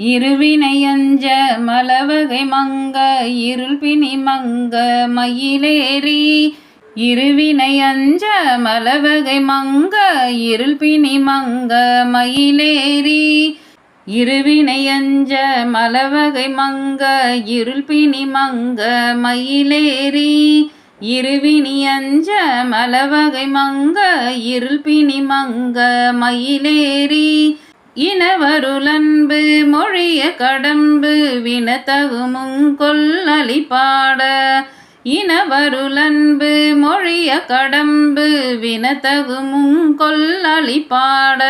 இருவினையஞ்ச மலவகை மங்க இருள் பிணி மங்க மயிலேறி. இருவினையஞ்ச மலவகை மங்க இருள் பிணி மங்க மயிலேறி. இருவினையஞ்ச மலவகை மங்க இருள் பிணி மங்க மயிலேறி. இருவினியஞ்ச மலவகை மங்க இருள் பிணி மங்க மயிலேறி. இனவருளன்பு மொழிய கடம்பு வினதகுமுங்கொல்லி பாட இனவருளன்பு மொழிய கடம்பு வினதகுமுங்கொல்லி பாட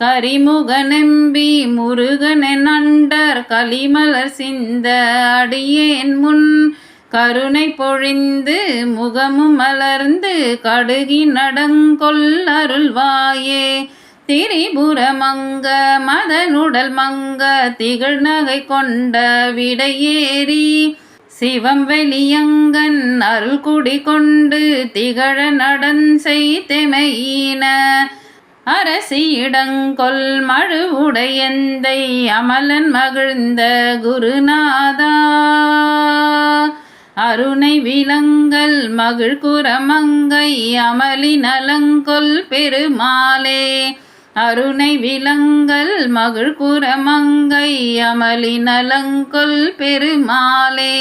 கரிமுகனெம்பி முருகனென் அண்டர் கலிமலர் சிந்த அடியேன் முன் கருணை பொழிந்து முகமும் மலர்ந்து கடுகி நடங்கொல்லருள்வாயே அருள்வாயே திரிபுரமங்க மதனுடல் மங்க திகழ் நகை கொண்ட விடையேறி சிவம் வெளியங்கன் அருள் குடி கொண்டு திகழ நடன் செய்தெமையின அரசியிடங்கொல் மழுவுடையந்தை அமலன் மகிழ்ந்த குருநாதா. அருணை விலங்கல் மகிழ்குரமங்கை அமலி நலங்கொல் பெருமாளே. அருணை விலங்கல் மகிழ் குரமங்கை அமளி நலங்கொல் பெருமாளே.